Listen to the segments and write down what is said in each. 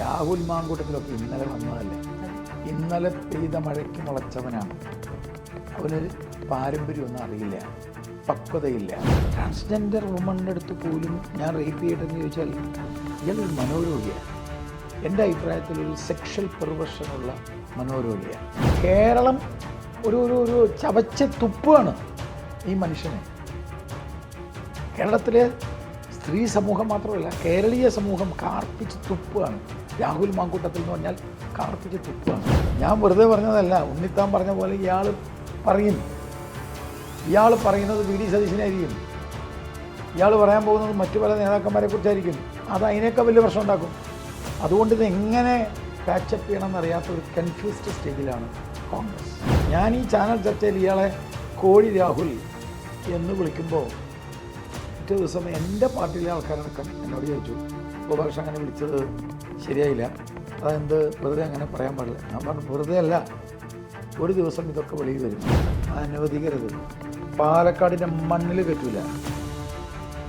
രാഹുൽ മാങ്കൂട്ടത്തിലൊക്കെ ഇന്നലെ വന്നതല്ലേ? ഇന്നലെ പെയ്ത മഴയ്ക്ക് മുളച്ചവനാണ്. അവനൊരു പാരമ്പര്യമൊന്നും അറിയില്ല. പക്വതയില്ല. ട്രാൻസ്ജെൻഡർ വുമണിന്റെ അടുത്ത് പോലും ഞാൻ റേപ്പ് ചെയ്യട്ടെന്ന് ചോദിച്ചാൽ ഇയാൾ ഒരു മനോരോഗിയാണ് എന്റെ അഭിപ്രായത്തിൽ ഒരു സെക്ഷൽ പെർവഷനുള്ള മനോരോഗിയാണ് കേരളം ഒരു ഒരു ഒരു ചവച്ച തുപ്പാണ് ഈ മനുഷ്യനെ. കേരളത്തിലെ സ്ത്രീ സമൂഹം മാത്രമല്ല കേരളീയ സമൂഹം കാർപ്പിച്ച് തുപ്പാണ്. രാഹുൽ മാങ്കൂട്ടത്തിൽ എന്ന് പറഞ്ഞാൽ കാർത്തിക് തുപ്പാണ് ഞാൻ വെറുതെ പറഞ്ഞതല്ല ഉണ്ണിത്താൻ പറഞ്ഞ പോലെ ഇയാൾ പറയും. ഇയാൾ പറയുന്നത് വി ഡി സതീശനായിരിക്കും. ഇയാൾ പറയാൻ പോകുന്നത് മറ്റു പല നേതാക്കന്മാരെ കുറിച്ചായിരിക്കും. അത് അതിനേക്കാൾ വലിയ പ്രശ്നം ഉണ്ടാക്കും. അതുകൊണ്ട് ഇത് എങ്ങനെ പാച്ചപ്പ് ചെയ്യണമെന്നറിയാത്ത ഒരു കൺഫ്യൂസ്ഡ് സ്റ്റേജിലാണ് കോൺഗ്രസ്. ഞാൻ ഈ ചാനൽ ചർച്ചയിൽ ഇയാളെ കോഴി രാഹുൽ എന്ന് വിളിക്കുമ്പോൾ പിറ്റേ ദിവസം എന്റെ പാർട്ടിയിലെ ആൾക്കാരടക്കം എന്നോട് ചോദിച്ചു ഉപഭാഷ അങ്ങനെ വിളിച്ചത്? ശരിയായില്ല. അതെന്ത് വെറുതെ അങ്ങനെ പറയാൻ പാടില്ല. ഞാൻ പറഞ്ഞു വെറുതെ അല്ല. ഒരു ദിവസം ഇതൊക്കെ വെളിയിൽ വരും. അനുവദിക്കരുത്. പാലക്കാടിന്റെ മണ്ണിൽ പറ്റൂല.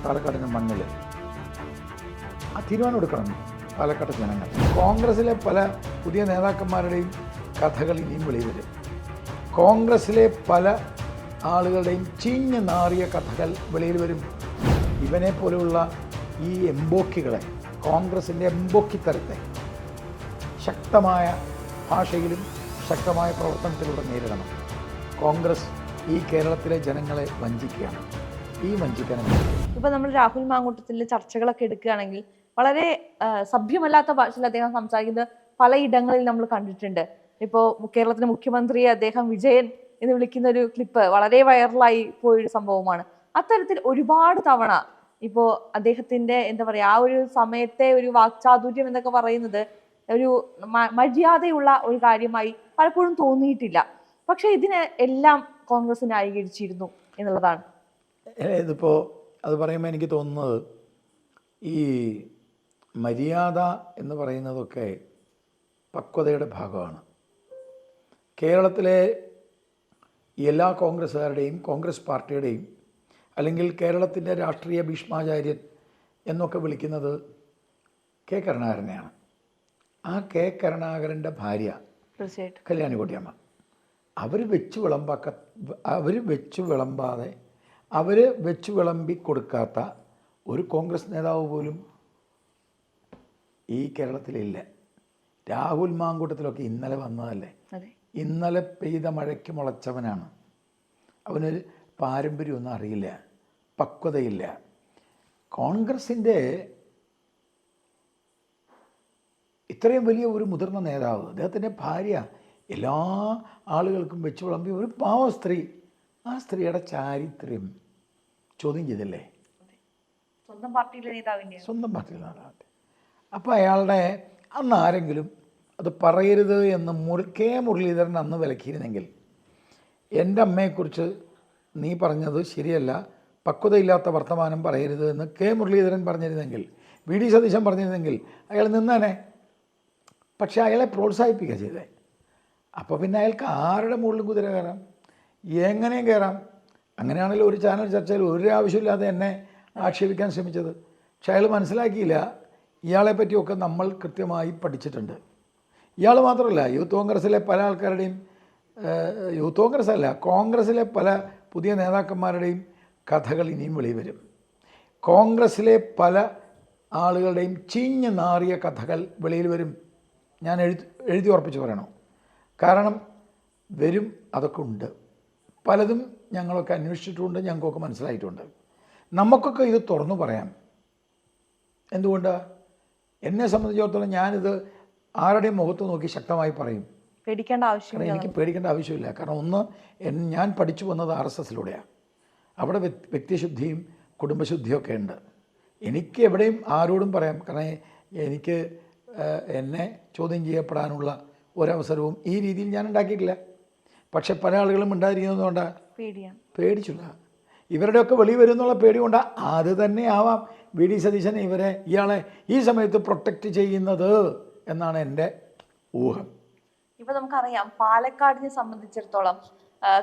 പാലക്കാടിന്റെ മണ്ണിൽ ആ തീരുമാനം എടുക്കണം പാലക്കാട് ജനങ്ങൾ. കോൺഗ്രസ്സിലെ പല പുതിയ നേതാക്കന്മാരുടെയും കഥകൾ ഇനിയും വെളിയിൽ വരും. കോൺഗ്രസിലെ പല ആളുകളുടെയും ചീഞ്ഞ് നാറിയ കഥകൾ വെളിയിൽ വരും. ഇവനെ പോലെയുള്ള ഈ എംബോക്കികളെ കോൺഗ്രസിന്റെ എമ്പൊക്കിത്തരത്തെ ശക്തമായ ഭാഷയിലും ശക്തമായ പ്രവർത്തനത്തിലൂടെ നേരിടണം. കോൺഗ്രസ് ഈ കേരളത്തിലെ ജനങ്ങളെ വഞ്ചിക്കുകയാണ്. ഈ വഞ്ചിക്കാൻ. ഇപ്പൊ നമ്മൾ രാഹുൽ മാങ്കൂട്ടത്തിന്റെ ചർച്ചകളൊക്കെ എടുക്കുകയാണെങ്കിൽ വളരെ സഭ്യമല്ലാത്ത ഭാഷയിൽ അദ്ദേഹം സംസാരിക്കുന്നത് പലയിടങ്ങളിൽ നമ്മൾ കണ്ടിട്ടുണ്ട്. ഇപ്പോൾ കേരളത്തിലെ മുഖ്യമന്ത്രിയെ അദ്ദേഹം വിജയൻ എന്ന് വിളിക്കുന്ന ഒരു ക്ലിപ്പ് വളരെ വൈറലായി പോയൊരു സംഭവമാണ്. അത്തരത്തിൽ ഒരുപാട് തവണ ഇപ്പോ അദ്ദേഹത്തിന്റെ എന്താ പറയാ ആ ഒരു സമയത്തെ ഒരു വാക്ചാതുര്യം എന്നൊക്കെ പറയുന്നത് ഒരു മര്യാദയുള്ള ഒരു കാര്യമായി പലപ്പോഴും തോന്നിയിട്ടില്ല. പക്ഷെ ഇതിനെ എല്ലാം കോൺഗ്രസ് ന്യായീകരിച്ചിരുന്നു എന്നുള്ളതാണ്. ഇതിപ്പോ അത് പറയുമ്പോൾ എനിക്ക് തോന്നുന്നത് ഈ മര്യാദ എന്ന് പറയുന്നതൊക്കെ പക്വതയുടെ ഭാഗമാണ്. കേരളത്തിലെ എല്ലാ കോൺഗ്രസ്സുകാരുടെയും കോൺഗ്രസ് പാർട്ടിയുടെയും അല്ലെങ്കിൽ കേരളത്തിന്റെ രാഷ്ട്രീയ ഭീഷ്മാചാര്യൻ എന്നൊക്കെ വിളിക്കുന്നത് കെ കരുണാകരനെയാണ്. ആ കെ കരുണാകരന്റെ ഭാര്യ തീർച്ചയായിട്ടും. കല്യാണിക്കുട്ടിയമ്മ. അവർ വെച്ച് വിളമ്പാക്ക അവർ വെച്ച് വിളമ്പാതെ അവർ വെച്ച് വിളമ്പി കൊടുക്കാത്ത ഒരു കോൺഗ്രസ് നേതാവ് പോലും ഈ കേരളത്തിലില്ല. രാഹുൽ മാങ്കൂട്ടത്തിലൊക്കെ ഇന്നലെ വന്നതല്ലേ? ഇന്നലെ പെയ്ത മഴയ്ക്ക് മുളച്ചവനാണ്. അവനൊരു പാരമ്പര്യമൊന്നും അറിയില്ല. പക്വതയില്ല. കോൺഗ്രസിന്റെ ഇത്രയും വലിയ ഒരു മുതിർന്ന നേതാവ് അദ്ദേഹത്തിന്റെ ഭാര്യ എല്ലാ ആളുകൾക്കും വെച്ച് വിളമ്പി ഒരു പാവ സ്ത്രീ ആ സ്ത്രീയുടെ ചാരിത്രം ചോദ്യം ചെയ്തില്ലേ? സ്വന്തം പാർട്ടിയിലെ നേതാവിന്റെ സ്വന്തം പാർട്ടിയിലെ അപ്പോൾ അയാളുടെ അന്ന് ആരെങ്കിലും അത് പറയരുത് എന്ന് മുറി കെ. മുരളീധരൻ അന്ന് വിലക്കിയിരുന്നെങ്കിൽ എന്റെ അമ്മയെക്കുറിച്ച് നീ പറഞ്ഞത് ശരിയല്ല. പക്വതയില്ലാത്ത വർത്തമാനം പറയരുത് എന്ന് കെ മുരളീധരൻ പറഞ്ഞിരുന്നെങ്കിൽ വി ഡി സതീശൻ പറഞ്ഞിരുന്നെങ്കിൽ അയാൾ നിന്നേനെ. പക്ഷേ അയാളെ പ്രോത്സാഹിപ്പിക്കുക ചെയ്തേ. അപ്പോൾ പിന്നെ അയാൾക്ക് ആരുടെ മുകളിലും കുതിര കയറാം? എങ്ങനെയും കയറാം. അങ്ങനെയാണല്ലോ ഒരു ചാനൽ ചർച്ചയിൽ ഒരു ആവശ്യമില്ലാതെ എന്നെ ആക്ഷേപിക്കാൻ ശ്രമിച്ചത്. പക്ഷെ അയാൾ മനസ്സിലാക്കിയില്ല ഇയാളെ പറ്റിയൊക്കെ നമ്മൾ കൃത്യമായി പഠിച്ചിട്ടുണ്ട്. ഇയാൾ മാത്രമല്ല യൂത്ത് കോൺഗ്രസ്സിലെ പല ആൾക്കാരുടെയും യൂത്ത് കോൺഗ്രസ് അല്ല കോൺഗ്രസ്സിലെ പല പുതിയ നേതാക്കന്മാരുടെയും കഥകൾ ഇനിയും വെളിവരും. വരും കോൺഗ്രസ്സിലെ പല ആളുകളുടെയും ചീഞ്ഞ് നാറിയ കഥകൾ വെളിയിൽ വരും. ഞാൻ എഴുതി എഴുതി ഉറപ്പിച്ച് പറയണോ? കാരണം വരും അതൊക്കെ ഉണ്ട്. പലതും ഞങ്ങളൊക്കെ അന്വേഷിച്ചിട്ടുണ്ട് ഞങ്ങൾക്കൊക്കെ മനസ്സിലായിട്ടുണ്ട്. നമുക്കൊക്കെ ഇത് തുറന്നു പറയാം. എന്തുകൊണ്ട്? എന്നെ സംബന്ധിച്ചിടത്തോളം ഞാനിത് ആരുടെയും മുഖത്ത് നോക്കി ശക്തമായി പറയും. പേടിക്കേണ്ട ആവശ്യമില്ല. എനിക്ക് പേടിക്കേണ്ട ആവശ്യമില്ല. കാരണം ഒന്ന് ഞാൻ പഠിച്ചു വന്നത് ആർ എസ് എസിലൂടെയാണ് അവിടെ വ്യക്തിശുദ്ധിയും കുടുംബശുദ്ധിയും ഒക്കെ ഉണ്ട്. എനിക്ക് എവിടെയും ആരോടും പറയാം കാരണം എനിക്ക് എന്നെ ചോദ്യം ചെയ്യപ്പെടാനുള്ള ഒരവസരവും ഈ രീതിയിൽ ഞാൻ ഉണ്ടാക്കിയിട്ടില്ല. പക്ഷെ പല ആളുകളും ഉണ്ടായിരിക്കുന്നതുകൊണ്ടാണ് പേടിച്ചില്ല ഇവരുടെയൊക്കെ വെളി വരുന്നുള്ള പേടി കൊണ്ട് അത് തന്നെ ആവാം. വി. ഡി. സതീശൻ ഇവരെ ഇയാളെ ഈ സമയത്ത് പ്രൊട്ടക്റ്റ് ചെയ്യുന്നത് എന്നാണ് എന്റെ ഊഹം. ഇപ്പൊ നമുക്കറിയാം പാലക്കാടിനെ സംബന്ധിച്ചിടത്തോളം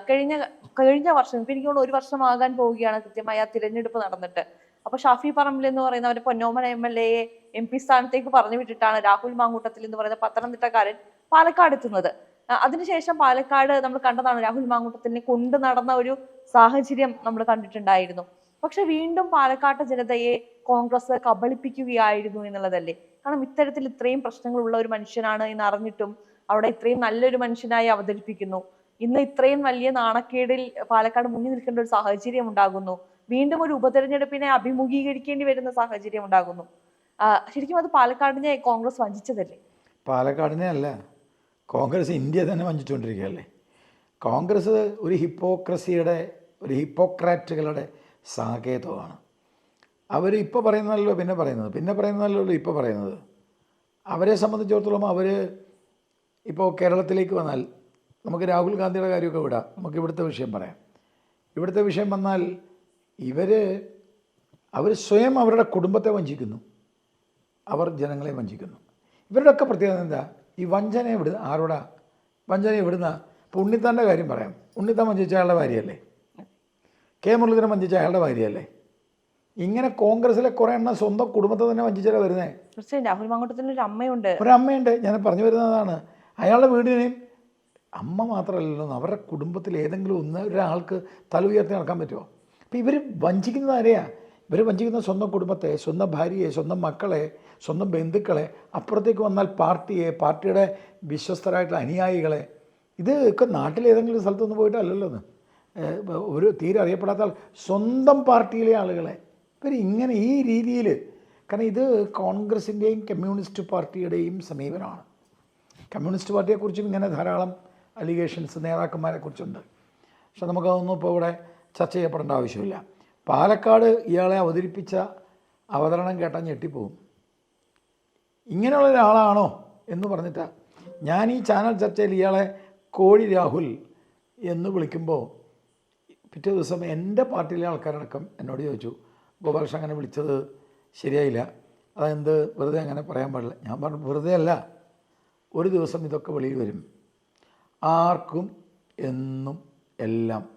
കഴിഞ്ഞ കഴിഞ്ഞ വർഷം ഇപ്പൊ എനിക്ക് തോന്നുന്നു ഒരു വർഷമാകാൻ പോവുകയാണ് കൃത്യമായി ആ തിരഞ്ഞെടുപ്പ് നടന്നിട്ട്. അപ്പൊ ഷാഫി പറമ്പിൽ എന്ന് പറയുന്ന അവരെ പൊന്നോമന എം എൽ എയെ എം പി സ്ഥാനത്തേക്ക് പറഞ്ഞു വിട്ടിട്ടാണ് രാഹുൽ മാങ്കൂട്ടത്തിൽ എന്ന് പറയുന്ന പത്തനംതിട്ടക്കാരൻ പാലക്കാട് എത്തുന്നത്. അതിനുശേഷം പാലക്കാട് നമ്മൾ കണ്ടതാണ് രാഹുൽ മാങ്കൂട്ടത്തിനെ കൊണ്ടു നടന്ന ഒരു സാഹചര്യം നമ്മൾ കണ്ടിട്ടുണ്ടായിരുന്നു. പക്ഷെ വീണ്ടും പാലക്കാട്ട് ജനതയെ കോൺഗ്രസ് കബളിപ്പിക്കുകയായിരുന്നു എന്നുള്ളതല്ലേ? കാരണം ഇത്തരത്തിൽ ഇത്രയും പ്രശ്നങ്ങളുള്ള ഒരു മനുഷ്യനാണ് എന്ന് അറിഞ്ഞിട്ടും അവിടെ ഇത്രയും നല്ലൊരു മനുഷ്യനായി അവതരിപ്പിക്കുന്നു. ഇന്ന് ഇത്രയും വലിയ നാണക്കേടിൽ പാലക്കാട് മുങ്ങി നിൽക്കേണ്ട ഒരു സാഹചര്യം ഉണ്ടാകുന്നു. വീണ്ടും ഒരു ഉപതെരഞ്ഞെടുപ്പിനെ അഭിമുഖീകരിക്കേണ്ടി വരുന്ന സാഹചര്യം ഉണ്ടാകുന്നു. ശരിക്കും അത് പാലക്കാടിനെ കോൺഗ്രസ് വഞ്ചിച്ചതല്ലേ? പാലക്കാടിനെ അല്ല. കോൺഗ്രസ് ഇന്ത്യ തന്നെ വഞ്ചിച്ചുകൊണ്ടിരിക്കുകയല്ലേ? കോൺഗ്രസ് ഒരു ഹിപ്പോക്രസിയുടെ ഒരു ഹിപ്പോക്രാറ്റുകളുടെ സാകേതമാണ് അവർ ഇപ്പോൾ പറയുന്നതല്ലോ പിന്നെ പറയുന്നത്. പിന്നെ പറയുന്നതല്ലോ ഇപ്പോൾ പറയുന്നത്. അവരെ സംബന്ധിച്ചിടത്തോളം അവർ ഇപ്പോൾ കേരളത്തിലേക്ക് വന്നാൽ നമുക്ക് രാഹുൽ ഗാന്ധിയുടെ കാര്യമൊക്കെ വിടാം. നമുക്ക് ഇവിടുത്തെ വിഷയം പറയാം. ഇവിടുത്തെ വിഷയം വന്നാൽ ഇവർ അവർ സ്വയം അവരുടെ കുടുംബത്തെ വഞ്ചിക്കുന്നു. അവർ ജനങ്ങളെ വഞ്ചിക്കുന്നു. ഇവരുടെയൊക്കെ പ്രത്യേകത എന്താ? ഈ വഞ്ചന എവിടുന്ന ആരോടാ? വഞ്ചന എവിടുന്ന ഇപ്പോൾ ഉണ്ണിത്താന്റെ കാര്യം പറയാം. ഉണ്ണിത്താൻ വഞ്ചിച്ച അയാളുടെ ഭാര്യയല്ലേ? കെ മുരളീധരൻ വഞ്ചിച്ച അയാളുടെ ഭാര്യയല്ലേ? ഇങ്ങനെ കോൺഗ്രസിലെ കുറേ എണ്ണം സ്വന്തം കുടുംബത്തെ തന്നെ വഞ്ചിച്ചാലാണ് വരുന്നത് തീർച്ചയായും രാഹുൽ മാങ്കൂട്ടത്തിന് ഒരു അമ്മയുണ്ട്. ഒരമ്മയുണ്ട്. ഞാൻ പറഞ്ഞു വരുന്നതാണ്. അയാളുടെ വീടിനെയും അമ്മ മാത്രമല്ലല്ലോ അവരുടെ കുടുംബത്തിൽ ഏതെങ്കിലും ഒന്ന് ഒരാൾക്ക് തല ഉയർത്തി നടക്കാൻ പറ്റുമോ? അപ്പോൾ ഇവർ വഞ്ചിക്കുന്നത് ആരെയാ? ഇവർ വഞ്ചിക്കുന്ന സ്വന്തം കുടുംബത്തെ സ്വന്തം ഭാര്യയെ സ്വന്തം മക്കളെ സ്വന്തം ബന്ധുക്കളെ അപ്പുറത്തേക്ക് വന്നാൽ പാർട്ടിയെ പാർട്ടിയുടെ വിശ്വസ്തരായിട്ടുള്ള അനുയായികളെ. ഇത് ഒക്കെ നാട്ടിൽ ഏതെങ്കിലും സ്ഥലത്തൊന്നും പോയിട്ടല്ലല്ലോ ഏഹ് ഒരു തീരെ അറിയപ്പെടാത്ത സ്വന്തം പാർട്ടിയിലെ ആളുകളെ. ഇവർ ഇങ്ങനെ ഈ രീതിയിൽ കാരണം ഇത് കോൺഗ്രസിന്റെയും കമ്മ്യൂണിസ്റ്റ് പാർട്ടിയുടെയും സമീപനമാണ്. കമ്മ്യൂണിസ്റ്റ് പാർട്ടിയെക്കുറിച്ചും ഇങ്ങനെ ധാരാളം അലിഗേഷൻസ് നേതാക്കന്മാരെ കുറിച്ചുണ്ട് പക്ഷെ നമുക്കതൊന്നും ഇപ്പോൾ ഇവിടെ ചർച്ച ചെയ്യപ്പെടേണ്ട ആവശ്യമില്ല. പാലക്കാട് ഇയാളെ അവതരിപ്പിച്ച അവതരണം കേട്ടാൽ ഞെട്ടിപ്പോവും. ഇങ്ങനെയുള്ള ഒരാളാണോ എന്ന് പറഞ്ഞിട്ട് ഞാൻ ഈ ചാനൽ ചർച്ചയിൽ ഇയാളെ കോഴി രാഹുൽ എന്ന് വിളിക്കുമ്പോൾ പിറ്റേ ദിവസം എന്റെ പാർട്ടിയിലെ ആൾക്കാരടക്കം എന്നോട് ചോദിച്ചു ഗോപാലകൃഷ്ണൻ അങ്ങനെ വിളിച്ചത് ശരിയായില്ല. അതെന്ത്? വെറുതെ അങ്ങനെ പറയാൻ പാടില്ല. ഞാൻ പറഞ്ഞു വെറുതെ അല്ല. ഒരു ദിവസം ഇതൊക്കെ വെളിയിൽ വരും. ആർക്കും എന്നും എല്ലാം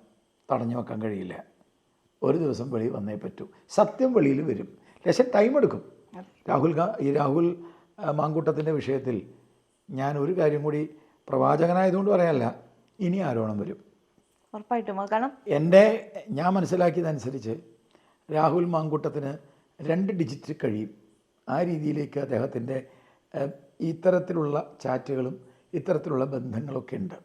തടഞ്ഞു വെക്കാൻ കഴിയില്ല. ഒരു ദിവസം വെളി വന്നേ പറ്റൂ. സത്യം വെളിയിൽ വരും. ലക്ഷ ടൈം എടുക്കും. രാഹുൽ ഗാ ഈ രാഹുൽ മാങ്കൂട്ടത്തിന്റെ വിഷയത്തിൽ ഞാൻ ഒരു കാര്യം കൂടി പ്രവാചകനായതുകൊണ്ട് പറയാനല്ല ഇനി ആരോണം വരും. ഉറപ്പായിട്ടും. കാരണം എന്റെ ഞാൻ മനസ്സിലാക്കിയതനുസരിച്ച് രാഹുൽ മാങ്കൂട്ടത്തിന് രണ്ട് ഡിജിറ്റ് കഴിയും. ആ രീതിയിലേക്ക് അദ്ദേഹത്തിന്റെ ഇത്തരത്തിലുള്ള ചാറ്റുകളും ഇത്തരത്തിലുള്ള ബന്ധങ്ങളൊക്കെ ഉണ്ട്.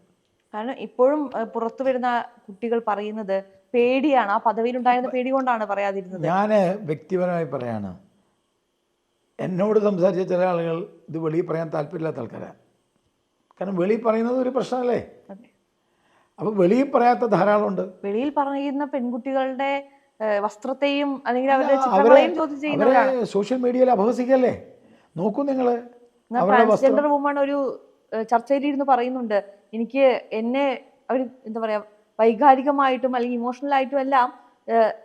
കാരണം ഇപ്പോഴും പുറത്തു വരുന്ന കുട്ടികൾ പറയുന്നത് പേടിയാണ്. ആ പദവിയിലുണ്ടായിരുന്ന പേടി കൊണ്ടാണ് പറയാതിരുന്നത്. ഞാൻ വ്യക്തിപരമായി പറയാണ് എന്നോട് സംസാരിച്ച ചില ആളുകൾ ഇത് വെളിയിൽ പറയാൻ താല്പര്യമില്ലാത്ത ആൾക്കാരാണ്. കാരണം വെളിയിൽ പറയുന്നത് ഒരു പ്രശ്നമല്ലേ. അപ്പോൾ വെളിയിൽ പറയാത്ത ധാരാളമുണ്ട്. വെളിയിൽ പറയുന്ന പെൺകുട്ടികളുടെ വസ്ത്രത്തെയും അല്ലെങ്കിൽ അവരുടെ അവരെ ചിത്രങ്ങളെയും ചോദ്യം ചെയ്യുന്നവരാണ് സോഷ്യൽ മീഡിയയിൽ അപഹസിക്കല്ലേ നോക്കൂ നിങ്ങൾ ട്രാൻസ്ജെൻഡർ വുമൺ ഒരു ചർച്ചയിലിരുന്ന് പറയുന്നുണ്ട്. എനിക്ക് എന്നെ അവർ എന്താ പറയാ വൈകാരികമായിട്ടും അല്ലെങ്കിൽ ഇമോഷണൽ ആയിട്ടും എല്ലാം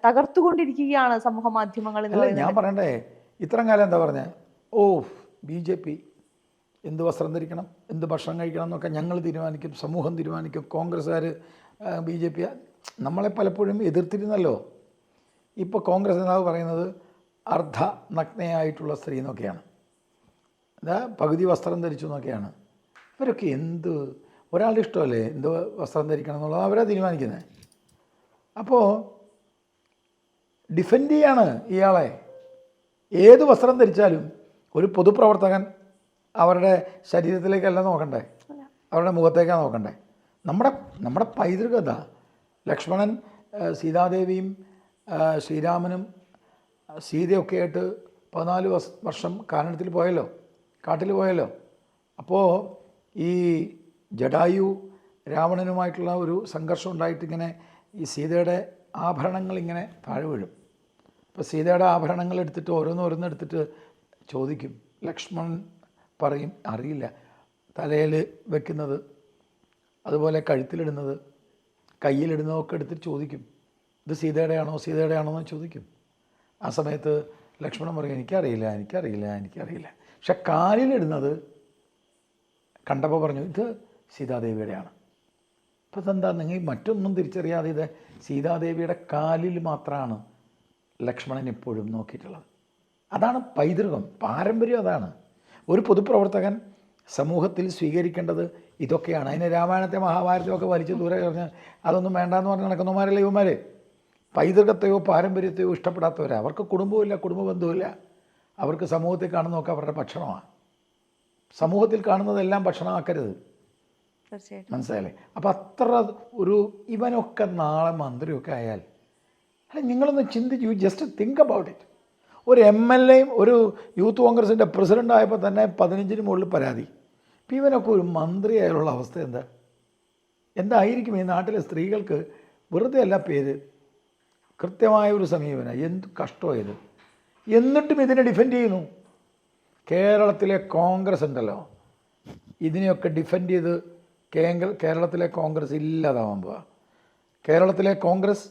തകർത്തുകൊണ്ടിരിക്കുകയാണ് സമൂഹ മാധ്യമങ്ങൾ ഞാൻ പറയണ്ടേ ഇത്രയും കാലം എന്താ പറഞ്ഞ ഓ ബി ജെ പി എന്ത് വസ്ത്രം ധരിക്കണം എന്ത് ഭക്ഷണം കഴിക്കണം എന്നൊക്കെ ഞങ്ങൾ തീരുമാനിക്കും സമൂഹം തീരുമാനിക്കും കോൺഗ്രസ്സുകാർ ബി ജെ പി നമ്മളെ പലപ്പോഴും എതിർത്തിരുന്നല്ലോ. ഇപ്പോൾ കോൺഗ്രസ് നേതാവ് പറയുന്നത് അർദ്ധ നഗ്നയായിട്ടുള്ള സ്ത്രീ എന്നൊക്കെയാണ്. അതാ പകുതി വസ്ത്രം ധരിച്ചു എന്നൊക്കെയാണ്. ഇവരൊക്കെ എന്ത്? ഒരാളുടെ ഇഷ്ടമല്ലേ എന്ത് വസ്ത്രം ധരിക്കണം എന്നുള്ളത്? അവരാണ് തീരുമാനിക്കുന്നത് അപ്പോൾ ഡിഫെൻഡ് ചെയ്യാണ് ഇയാളെ. ഏത് വസ്ത്രം ധരിച്ചാലും ഒരു പൊതുപ്രവർത്തകൻ അവരുടെ ശരീരത്തിലേക്കല്ല നോക്കണ്ടേ? അവരുടെ മുഖത്തേക്കാണ് നോക്കണ്ടേ? നമ്മുടെ നമ്മുടെ പൈതൃകത ലക്ഷ്മണൻ സീതാദേവിയും ശ്രീരാമനും സീതയൊക്കെ ആയിട്ട് പതിനാല് വർഷം കാനനത്തിൽ പോയല്ലോ. കാട്ടിൽ പോയല്ലോ. അപ്പോൾ ഈ ജഡായു രാവണനുമായിട്ടുള്ള ഒരു സംഘർഷം ഉണ്ടായിട്ടിങ്ങനെ ഈ സീതയുടെ ആഭരണങ്ങൾ ഇങ്ങനെ താഴെ വീഴും അപ്പോൾ സീതയുടെ ആഭരണങ്ങൾ എടുത്തിട്ട് ഓരോന്നോരോന്ന് ഓരോന്ന് എടുത്തിട്ട് ചോദിക്കും. ലക്ഷ്മണൻ പറയും അറിയില്ല. തലയിൽ വെക്കുന്നത് അതുപോലെ കഴുത്തിലിടുന്നത് കയ്യിലിടുന്നതൊക്കെ എടുത്തിട്ട് ചോദിക്കും. ഇത് സീതയുടെ ആണോ സീതയുടെ ആണോ എന്ന് ചോദിക്കും. ആ സമയത്ത് ലക്ഷ്മണൻ പറയും എനിക്കറിയില്ല എനിക്കറിയില്ല എനിക്കറിയില്ല. പക്ഷെ കാലിലിടുന്നത് കണ്ടപ്പോൾ പറഞ്ഞു ഇത് സീതാദേവിയുടെയാണ്. അപ്പോൾ ഇതെന്താ നിങ്ങൾ മറ്റൊന്നും തിരിച്ചറിയാതെ ഇത് സീതാദേവിയുടെ കാലിൽ മാത്രമാണ് ലക്ഷ്മണൻ എപ്പോഴും നോക്കിയിട്ടുള്ളത്. അതാണ് പൈതൃകം പാരമ്പര്യം അതാണ്. ഒരു പൊതുപ്രവർത്തകൻ സമൂഹത്തിൽ സ്വീകരിക്കേണ്ടത് ഇതൊക്കെയാണ്. അതിന് രാമായണത്തെ മഹാഭാരതമൊക്കെ വലിച്ചു ദൂരെ പറഞ്ഞ് അതൊന്നും വേണ്ടാന്ന് പറഞ്ഞ് നടക്കുന്നവന്മാരല്ലേ ഇവന്മാർ പൈതൃകത്തെയോ പാരമ്പര്യത്തെയോ ഇഷ്ടപ്പെടാത്തവരാണ് അവർക്ക് കുടുംബമില്ല കുടുംബ ബന്ധവുമില്ല അവർക്ക് സമൂഹത്തിൽ കാണുന്നതൊക്കെ അവരുടെ ഭക്ഷണമാണ്. സമൂഹത്തിൽ കാണുന്നതെല്ലാം ഭക്ഷണമാക്കരുത്. മനസ്സിലായില്ലേ? അപ്പം അത്ര ഒരു ഇവനൊക്കെ നാളെ മന്ത്രിയൊക്കെ ആയാൽ അല്ല നിങ്ങളൊന്ന് ചിന്തിച്ച് you just think about it ഒരു എം എൽ എയും ഒരു യൂത്ത് കോൺഗ്രസിന്റെ പ്രസിഡന്റ് ആയപ്പോൾ തന്നെ പതിനഞ്ചിന് മുകളിൽ പരാതി. ഇപ്പം ഇവനൊക്കെ ഒരു മന്ത്രി ആയാലുള്ള അവസ്ഥ എന്താ? എന്തായിരിക്കും ഈ നാട്ടിലെ സ്ത്രീകൾക്ക്? വെറുതെ അല്ല പേര്. കൃത്യമായ ഒരു സമീപനം. എന്ത് കഷ്ടമായത് എന്നിട്ടും ഇതിനെ ഡിഫെൻഡ് ചെയ്യുന്നു. കേരളത്തിലെ കോൺഗ്രസ് ഉണ്ടല്ലോ. ഇതിനെയൊക്കെ ഡിഫെൻഡ് ചെയ്ത് കേരളത്തിലെ കോൺഗ്രസ് ഇല്ലാതാവാൻ പോവാ. കേരളത്തിലെ കോൺഗ്രസ്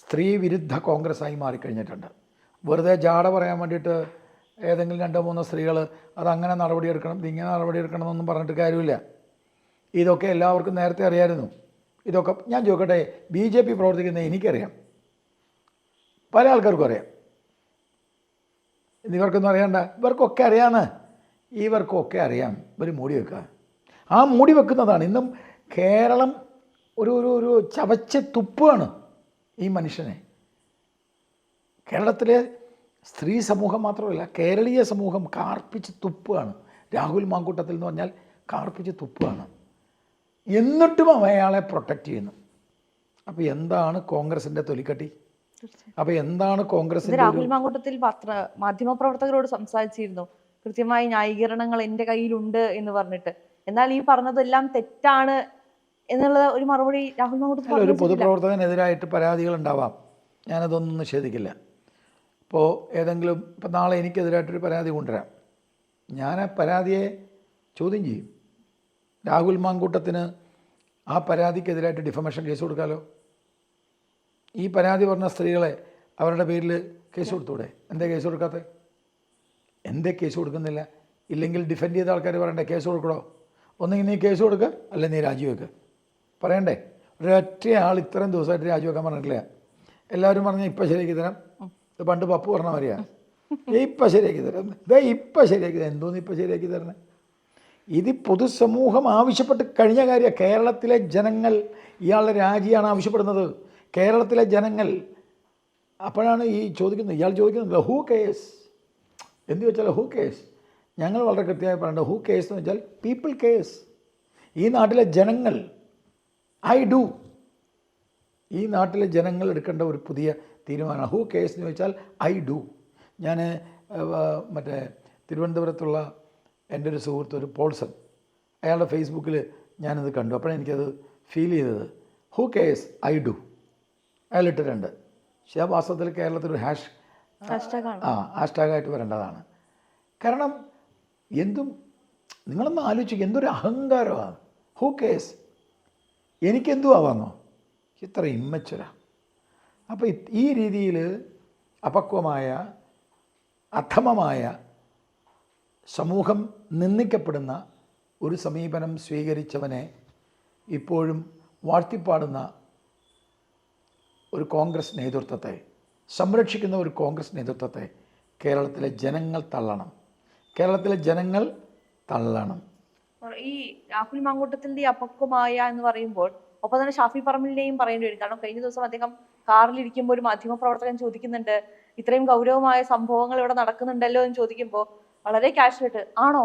സ്ത്രീ വിരുദ്ധ കോൺഗ്രസ്സായി മാറിക്കഴിഞ്ഞിട്ടുണ്ട്. വെറുതെ ജാട പറയാൻ വേണ്ടിയിട്ട് ഏതെങ്കിലും രണ്ടോ മൂന്നോ സ്ത്രീകൾ അതങ്ങനെ നടപടിയെടുക്കണം ഇതിങ്ങനെ നടപടിയെടുക്കണം എന്നൊന്നും പറഞ്ഞിട്ട് കാര്യമില്ല. ഇതൊക്കെ എല്ലാവർക്കും നേരത്തെ അറിയായിരുന്നു. ഇതൊക്കെ ഞാൻ ചോദിക്കട്ടെ ബി ജെ പി പ്രവർത്തിക്കുന്നത് എനിക്കറിയാം. പല ആൾക്കാർക്കും അറിയാം. ഇവർക്കൊന്നും അറിയണ്ട. ഇവർക്കൊക്കെ അറിയാന്ന് ഇവർക്കൊക്കെ അറിയാം. ഇവർ മൂടി വെക്കുക. ആ മൂടി വെക്കുന്നതാണ് ഇന്നും കേരളം ഒരു ഒരു ഒരു ചവച്ച തുപ്പാണ് ഈ മനുഷ്യനെ. കേരളത്തിലെ സ്ത്രീ സമൂഹം മാത്രമല്ല കേരളീയ സമൂഹം കാർപ്പിച്ച് തുപ്പാണ്. രാഹുൽ മാങ്കൂട്ടത്തിൽ എന്ന് പറഞ്ഞാൽ കാർപ്പിച്ച് തുപ്പാണ്. എന്നിട്ടും അയാളെ പ്രൊട്ടക്റ്റ് ചെയ്യുന്നു. അപ്പോൾ എന്താണ് കോൺഗ്രസിന്റെ തൊലിക്കട്ടി? അപ്പോൾ എന്താണ് കോൺഗ്രസ് രാഹുൽ മാങ്കൂട്ടത്തിൽ പത്ര മാധ്യമപ്രവർത്തകരോട് സംസാരിച്ചിരുന്നു. കൃത്യമായി ന്യായീകരണങ്ങൾ എന്റെ കയ്യിലുണ്ട് എന്ന് പറഞ്ഞിട്ട്. എന്നാൽ ഈ പറഞ്ഞതെല്ലാം തെറ്റാണ് എന്നുള്ള ഒരു മറുപടി രാഹുൽ മാങ്കൂട്ടത്തിൽ ഒരു. പൊതുപ്രവർത്തകനെതിരായിട്ട് പരാതികൾ ഉണ്ടാവാം. ഞാനതൊന്നും നിഷേധിക്കില്ല. ഇപ്പോൾ ഏതെങ്കിലും ഇപ്പം നാളെ എനിക്കെതിരായിട്ടൊരു പരാതി കൊണ്ടുവരാം. ഞാൻ ആ പരാതിയെ ചോദ്യം ചെയ്യും. രാഹുൽ മാങ്കൂട്ടത്തിന് ആ പരാതിക്കെതിരായിട്ട് ഡിഫമേഷൻ കേസ് കൊടുക്കാമല്ലോ ഈ പരാതി പറഞ്ഞ സ്ത്രീകളെ അവരുടെ പേരിൽ കേസ് കൊടുത്തൂടെ? എന്തേ കേസ് കൊടുക്കാത്തത് എന്തേ കേസ് കൊടുക്കുന്നില്ല? ഇല്ലെങ്കിൽ ഡിഫെൻഡ് ചെയ്ത ആൾക്കാർ പറയണ്ടേ കേസ് കൊടുക്കണോ? ഒന്നെങ്കിൽ നീ കേസ് കൊടുക്കുക അല്ലെങ്കിൽ നീ രാജിവെക്കുക പറയണ്ടേ? ഒരൊറ്റ ആൾ ഇത്രയും ദിവസമായിട്ട് രാജിവെക്കാൻ പറഞ്ഞിട്ടില്ല. എല്ലാവരും പറഞ്ഞ ഇപ്പം ശരിയാക്കി തരാം. ഇത് പണ്ട് പപ്പു പറഞ്ഞ മാതിരിയാ. ഇപ്പം ശരിയാക്കി തരാം. ഇതേ ഇപ്പം ശരിയാക്കി തരാം. എന്തോന്ന് ഇപ്പം ശരിയാക്കി തരണേ. ഇത് പൊതുസമൂഹം ആവശ്യപ്പെട്ട് കഴിഞ്ഞ കാര്യം കേരളത്തിലെ ജനങ്ങൾ ഇയാളുടെ രാജിയാണ് ആവശ്യപ്പെടുന്നത്. കേരളത്തിലെ ജനങ്ങൾ അപ്പോഴാണ് ഈ ചോദിക്കുന്നത് ഇയാൾ ചോദിക്കുന്നത് ഹൂ കേസ് എന്ത് വെച്ചാൽ ഹൂ കേസ് ഞങ്ങൾ വളരെ കൃത്യമായി പറയേണ്ടത് ഹൂ കേസ് എന്ന് വെച്ചാൽ പീപ്പിൾ കേസ് ഈ നാട്ടിലെ ജനങ്ങൾ ഐ ഡു ഈ നാട്ടിലെ ജനങ്ങൾ എടുക്കേണ്ട ഒരു പുതിയ തീരുമാനമാണ് ഹൂ കേസ് എന്ന് വെച്ചാൽ ഐ ഡു ഞാൻ മറ്റേ തിരുവനന്തപുരത്തുള്ള എന്റെ ഒരു സുഹൃത്ത് ഒരു പോൾസൺ അയാളുടെ ഫേസ്ബുക്കിൽ ഞാനത് കണ്ടു. അപ്പോഴാണ് എനിക്കത് ഫീൽ ചെയ്തത് ഹൂ കേസ് ഐ ഡു അയാൾ ഇട്ടിട്ടുണ്ട് പക്ഷേ ആ വാസ്തവത്തിൽ കേരളത്തിൽ ഒരു ഹാഷ്. ആ ഹാഷ്ടാഗായിട്ട് വരേണ്ടതാണ്. കാരണം എന്തും നിങ്ങളൊന്ന് ആലോചിക്കുക എന്തൊരു അഹങ്കാരമാണ്. ഹൂ കേസ് എനിക്കെന്തു ആവാന്നോ? ഇത്ര ഇമ്മച്ചുര അപ്പോൾ ഈ രീതിയിൽ അപക്വമായ അധമമായ സമൂഹം നിന്ദിക്കപ്പെടുന്ന ഒരു സമീപനം സ്വീകരിച്ചവനെ ഇപ്പോഴും വാഴ്ത്തിപ്പാടുന്ന ഒരു കോൺഗ്രസ് നേതൃത്വത്തെ സംരക്ഷിക്കുന്ന ഒരു കോൺഗ്രസ് നേതൃത്വത്തെ കേരളത്തിലെ ജനങ്ങൾ തള്ളണം. കേരളത്തിലെ ജനങ്ങൾ തള്ളണം. ഈ രാഹുൽ മാങ്കൂട്ടത്തിന്റെ അപക്വമായ എന്ന് പറയുമ്പോൾ ഒപ്പം തന്നെ ഷാഫി പറമ്പിലിനെയും പറയേണ്ടി വരും. കാരണം കഴിഞ്ഞ ദിവസം അദ്ദേഹം കാറിലിരിക്കുമ്പോൾ ഒരു മാധ്യമപ്രവർത്തകൻ ചോദിക്കുന്നുണ്ട് ഇത്രയും ഗൗരവമായ സംഭവങ്ങൾ ഇവിടെ നടക്കുന്നുണ്ടല്ലോ? എന്ന് ചോദിക്കുമ്പോൾ വളരെ കാഷ്വലായിട്ട് ആണോ?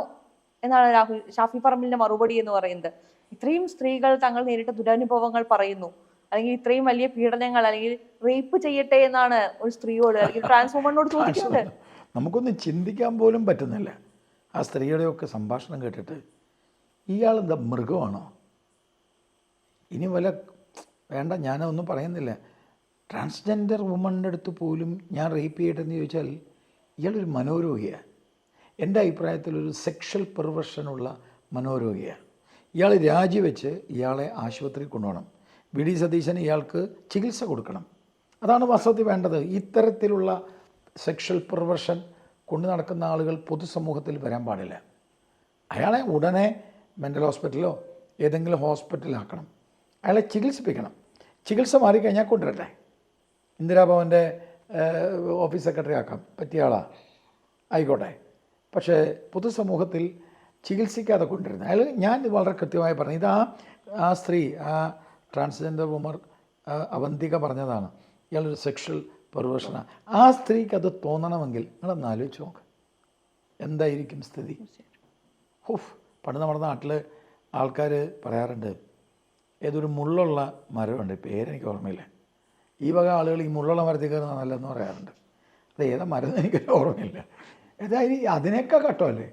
എന്നാണ് രാഹുൽ ഷാഫി പറമ്പിലിന്റെ മറുപടി എന്ന് പറയുന്നത്. ഇത്രയും സ്ത്രീകൾ തങ്ങൾ നേരിട്ട ദുരനുഭവങ്ങൾ പറയുന്നു. അല്ലെങ്കിൽ ഇത്രയും വലിയ പീഡനങ്ങൾ അല്ലെങ്കിൽ റേപ്പ് ചെയ്യട്ടെ എന്നാണ് ഒരു സ്ത്രീയോട് അല്ലെങ്കിൽ ട്രാൻസ്ഫോമറിനോട് ചോദിക്കുന്നത് നമുക്കൊന്ന് ചിന്തിക്കാൻ പോലും പറ്റുന്നില്ല. ആ സ്ത്രീയുടെയൊക്കെ സംഭാഷണം കേട്ടിട്ട് ഇയാൾ എന്താ മൃഗമാണോ? ഇനി വല്ല വേണ്ട ഞാനൊന്നും പറയുന്നില്ല. ട്രാൻസ്ജെൻഡർ വുമണിന്റെ അടുത്ത് പോലും ഞാൻ റേപ്പ് ചെയ്യട്ടെന്ന് ചോദിച്ചാൽ ഇയാളൊരു മനോരോഗിയാണ് എന്റെ അഭിപ്രായത്തിൽ ഒരു സെക്ഷൽ പെർവർഷനുള്ള മനോരോഗിയാണ് ഇയാൾ രാജിവെച്ച് ഇയാളെ ആശുപത്രിയിൽ കൊണ്ടുപോകണം. വി ഡി സതീശൻ ഇയാൾക്ക് ചികിത്സ കൊടുക്കണം. അതാണ് വാസ്തവത്തിൽ വേണ്ടത്. ഇത്തരത്തിലുള്ള സെക്ഷൽ പ്രവർഷൻ കൊണ്ടു നടക്കുന്ന ആളുകൾ പൊതുസമൂഹത്തിൽ വരാൻ പാടില്ല. അയാളെ ഉടനെ മെന്റൽ ഹോസ്പിറ്റലോ ഏതെങ്കിലും ഹോസ്പിറ്റലാക്കണം അയാളെ ചികിത്സിപ്പിക്കണം. ചികിത്സ മാറിക്കഴിഞ്ഞാൽ കൊണ്ടുവരട്ടെ. ഇന്ദിരാഭവന്റെ ഓഫീസ് സെക്രട്ടറി ആക്കാം പറ്റിയ ആളാണ് ആയിക്കോട്ടെ. പക്ഷേ പൊതുസമൂഹത്തിൽ ചികിത്സിക്കാതെ കൊണ്ടിരുന്നത് അയാൾ ഞാൻ വളരെ കൃത്യമായി പറഞ്ഞു. ഇത് ആ സ്ത്രീ ആ ട്രാൻസ്ജെൻഡർ വുമർ അവന്തിക പറഞ്ഞതാണ്. ഇയാളൊരു സെക്ഷൽ പെർവേഷനാണ് ആ. സ്ത്രീക്ക് അത് തോന്നണമെങ്കിൽ നിങ്ങളൊന്ന് ആലോചിച്ച് നോക്ക്. എന്തായിരിക്കും സ്ഥിതി? ഹുഫ് പണ്ട് നമ്മുടെ നാട്ടിൽ ആൾക്കാർ പറയാറുണ്ട് ഏതൊരു മുള്ളുള്ള മരമുണ്ട് പേരെനിക്ക് ഓർമ്മയില്ല. ഈ വക ആളുകൾ ഈ മുള്ളുള്ള മരത്തിൽ കയറുന്ന നല്ലതെന്ന് പറയാറുണ്ട്. അത് ഏതാ മരം എനിക്ക് ഓർമ്മയില്ല. ഏതായാലും അതിനേക്കാൾ കട്ടമല്ലേ?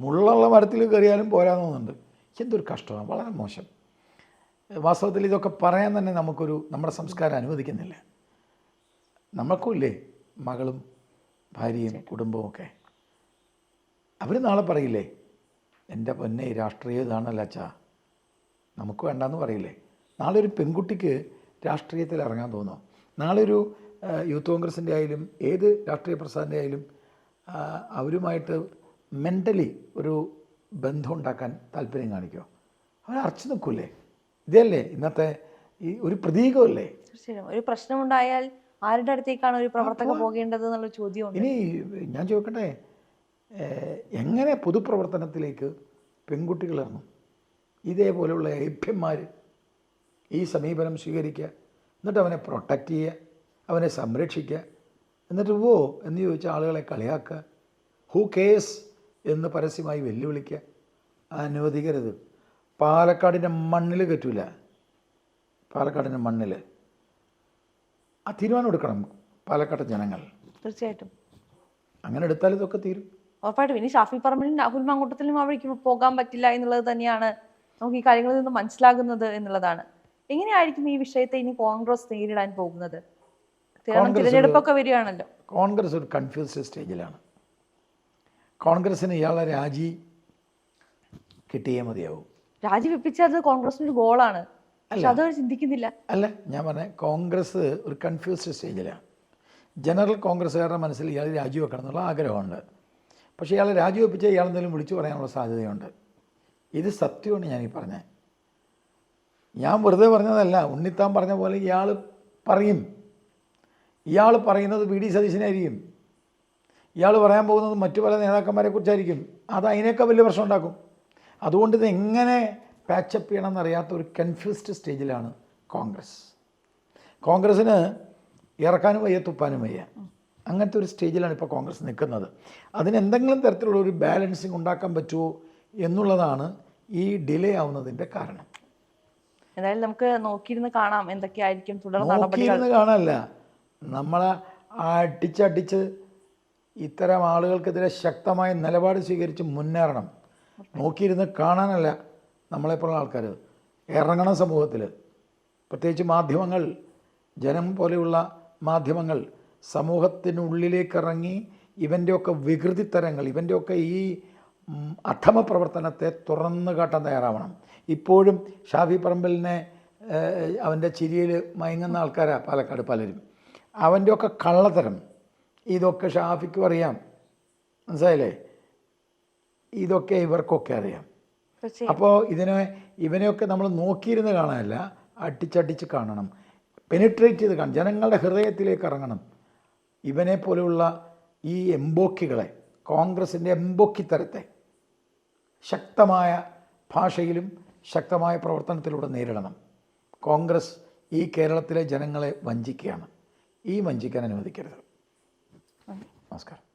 മുള്ളുള്ള മരത്തിൽ കയറിയാലും പോരാന്ന് തോന്നുന്നുണ്ട്. എന്തൊരു കഷ്ടമാണ് വളരെ മോശം. വാസ്തവത്തിൽ ഇതൊക്കെ പറയാൻ തന്നെ നമുക്കൊരു നമ്മുടെ സംസ്കാരം അനുവദിക്കുന്നില്ല. നമ്മൾക്കും ഇല്ലേ മകളും ഭാര്യയും കുടുംബവും ഒക്കെ? അവർ നാളെ പറയില്ലേ എന്റെ പൊന്നെ രാഷ്ട്രീയം ഇതാണല്ലോ അച്ഛാ. നമുക്ക് വേണ്ടെന്ന് പറയില്ലേ? നാളെ ഒരു പെൺകുട്ടിക്ക് രാഷ്ട്രീയത്തിൽ ഇറങ്ങാൻ തോന്നുമോ നാളെ ഒരു യൂത്ത് കോൺഗ്രസിന്റെ ആയാലും ഏത് രാഷ്ട്രീയ പ്രസ്ഥാനത്തിന്റെ ആയാലും അവരുമായിട്ട് മെന്റലി ഒരു ബന്ധം ഉണ്ടാക്കാൻ താല്പര്യം കാണിക്കുമോ അവർ അറച്ചു നിൽക്കൂലേ ഇതല്ലേ? ഇന്നത്തെ ഈ ഒരു പ്രതീകമല്ലേ? തീർച്ചയായും. ഒരു പ്രശ്നമുണ്ടായാൽ ആരുടെ അടുത്തേക്കാണ് ഒരു പ്രവർത്തക പോകേണ്ടത് എന്നുള്ള ചോദ്യം ഇനി ഞാൻ ചോദിക്കട്ടെ? എങ്ങനെ പൊതുപ്രവർത്തനത്തിലേക്ക് പെൺകുട്ടികൾ ഇറങ്ങും? ഇതേപോലെയുള്ള ഏഭ്യന്മാർ ഈ സമീപനം സ്വീകരിക്കുക എന്നിട്ട് അവനെ പ്രൊട്ടക്റ്റ് ചെയ്യുക അവനെ സംരക്ഷിക്കുക എന്നിട്ട് ഓ എന്ന് ചോദിച്ച ആളുകളെ കളിയാക്കുക ഹൂ കേസ് എന്ന് പരസ്യമായി വെല്ലുവിളിക്കുക അനുവദിക്കരുത്. പാലക്കാടിന്റെ മണ്ണിൽ കയറ്റൂല പാലക്കാടിന്റെ മണ്ണിൽ ആ തീരുമാനം എടുക്കണം പാലക്കാട്ടെ ജനങ്ങൾ. തീർച്ചയായിട്ടും. അങ്ങനെ എടുത്താൽ ഇതൊക്കെ തീരും. ഉറപ്പായിട്ടും. ഇനി ഷാഫി പറമ്പിനും രാഹുൽ മാങ്കൂട്ടത്തിലും അവിടേക്ക് പോകാൻ പറ്റില്ല എന്നുള്ളത് തന്നെയാണ് നമുക്ക് ഈ കാര്യങ്ങളിൽ നിന്ന് മനസ്സിലാകുന്നത് എന്നുള്ളതാണ്. എങ്ങനെയായിരിക്കും ഈ വിഷയത്തെ ഇനി കോൺഗ്രസ് നേരിടാൻ പോകുന്നത്? തിരഞ്ഞെടുപ്പൊക്കെ വരികയാണല്ലോ. കോൺഗ്രസ് ഒരു കൺഫ്യൂസ്ഡ് സ്റ്റേജിലാണ് കോൺഗ്രസിന് ഇയാളെ രാജി കിട്ടിയേ മതിയാവും. രാജിവെപ്പിച്ചത് കോൺഗ്രസിന് ഒരു ഗോളാണ്. പക്ഷെ അതവർ ചിന്തിക്കുന്നില്ല. അല്ല ഞാൻ പറഞ്ഞ കോൺഗ്രസ് ഒരു കൺഫ്യൂസ്ഡ് സ്റ്റേജിലാണ് ജനറൽ കോൺഗ്രസ്സുകാരുടെ മനസ്സിൽ ഇയാൾ രാജിവെക്കണം എന്നുള്ള ആഗ്രഹമുണ്ട്. പക്ഷേ ഇയാളെ രാജിവെപ്പിച്ച ഇയാൾ എന്തെങ്കിലും വിളിച്ചു പറയാനുള്ള സാധ്യതയുണ്ട്. ഇത് സത്യമാണ് ഞാൻ ഈ പറഞ്ഞത് ഞാൻ വെറുതെ പറഞ്ഞതല്ല ഉണ്ണിത്താൻ പറഞ്ഞ പോലെ ഇയാൾ പറയും. ഇയാൾ പറയുന്നത് വി ഡി സതീശനായിരിക്കും. ഇയാൾ പറയാൻ പോകുന്നത് മറ്റു പല നേതാക്കന്മാരെ കുറിച്ചായിരിക്കും അത് അതിനേക്കാൾ വലിയ പ്രശ്നം ഉണ്ടാക്കും. അതുകൊണ്ട് ഇത് എങ്ങനെ പാച്ചപ്പ് ചെയ്യണമെന്നറിയാത്ത ഒരു കൺഫ്യൂസ്ഡ് സ്റ്റേജിലാണ് കോൺഗ്രസ്. കോൺഗ്രസ്സിന് ഇറക്കാനും വയ്യ തുപ്പാനും വയ്യ. അങ്ങനത്തെ ഒരു സ്റ്റേജിലാണ് ഇപ്പോൾ കോൺഗ്രസ് നിൽക്കുന്നത്. അതിന് എന്തെങ്കിലും തരത്തിലുള്ള ഒരു ബാലൻസിങ് ഉണ്ടാക്കാൻ പറ്റുമോ എന്നുള്ളതാണ് ഈ ഡിലേ ആവുന്നതിന്റെ കാരണം. എന്തായാലും നമുക്ക് നോക്കിയിരുന്ന് കാണാം എന്തൊക്കെയായിരിക്കും തുടർ നടപടികൾ. നോക്കിയിരുന്ന് കാണാനല്ല. നമ്മളെ അടിച്ചടിച്ച് ഇത്തരം ആളുകൾക്കെതിരെ ശക്തമായ നിലപാട് സ്വീകരിച്ച് മുന്നേറണം. നോക്കിയിരുന്ന് കാണാനല്ല നമ്മളെപ്പോലുള്ള ആൾക്കാർ. ഇറങ്ങണം സമൂഹത്തിൽ പ്രത്യേകിച്ച് മാധ്യമങ്ങൾ ജനം പോലെയുള്ള മാധ്യമങ്ങൾ സമൂഹത്തിനുള്ളിലേക്ക് ഇറങ്ങി ഇവന്റെയൊക്കെ വികൃതിത്തരങ്ങൾ ഇവന്റെയൊക്കെ ഈ അധമ പ്രവർത്തനത്തെ തുറന്നു കാട്ടാൻ തയ്യാറാവണം. ഇപ്പോഴും ഷാഫി പറമ്പലിനെ അവന്റെ ചിരിയിൽ മയങ്ങുന്ന ആൾക്കാരാണ് പാലക്കാട് പലരും. അവന്റെയൊക്കെ കള്ളത്തരം. ഇതൊക്കെ ഷാഫിക്കും അറിയാം. മനസ്സിലായില്ലേ? ഇതൊക്കെ ഇവർക്കൊക്കെ അറിയാം. അപ്പോൾ ഇതിനെ ഇവനെയൊക്കെ നമ്മൾ നോക്കിയിരുന്ന് കാണാനല്ല അടിച്ചടിച്ച് കാണണം. പെനിട്രേറ്റ് ചെയ്ത് കാണണം. ജനങ്ങളുടെ ഹൃദയത്തിലേക്ക് ഇറങ്ങണം. ഇവനെ പോലെയുള്ള ഈ എംബോക്കികളെ കോൺഗ്രസിന്റെ എംബോക്കിത്തരത്തെ ശക്തമായ ഭാഷയിലും ശക്തമായ പ്രവർത്തനത്തിലൂടെ നേരിടണം. കോൺഗ്രസ് ഈ കേരളത്തിലെ ജനങ്ങളെ വഞ്ചിക്കുകയാണ്. ഈ വഞ്ചിക്കാൻ അനുവദിക്കരുത്. നമസ്കാരം.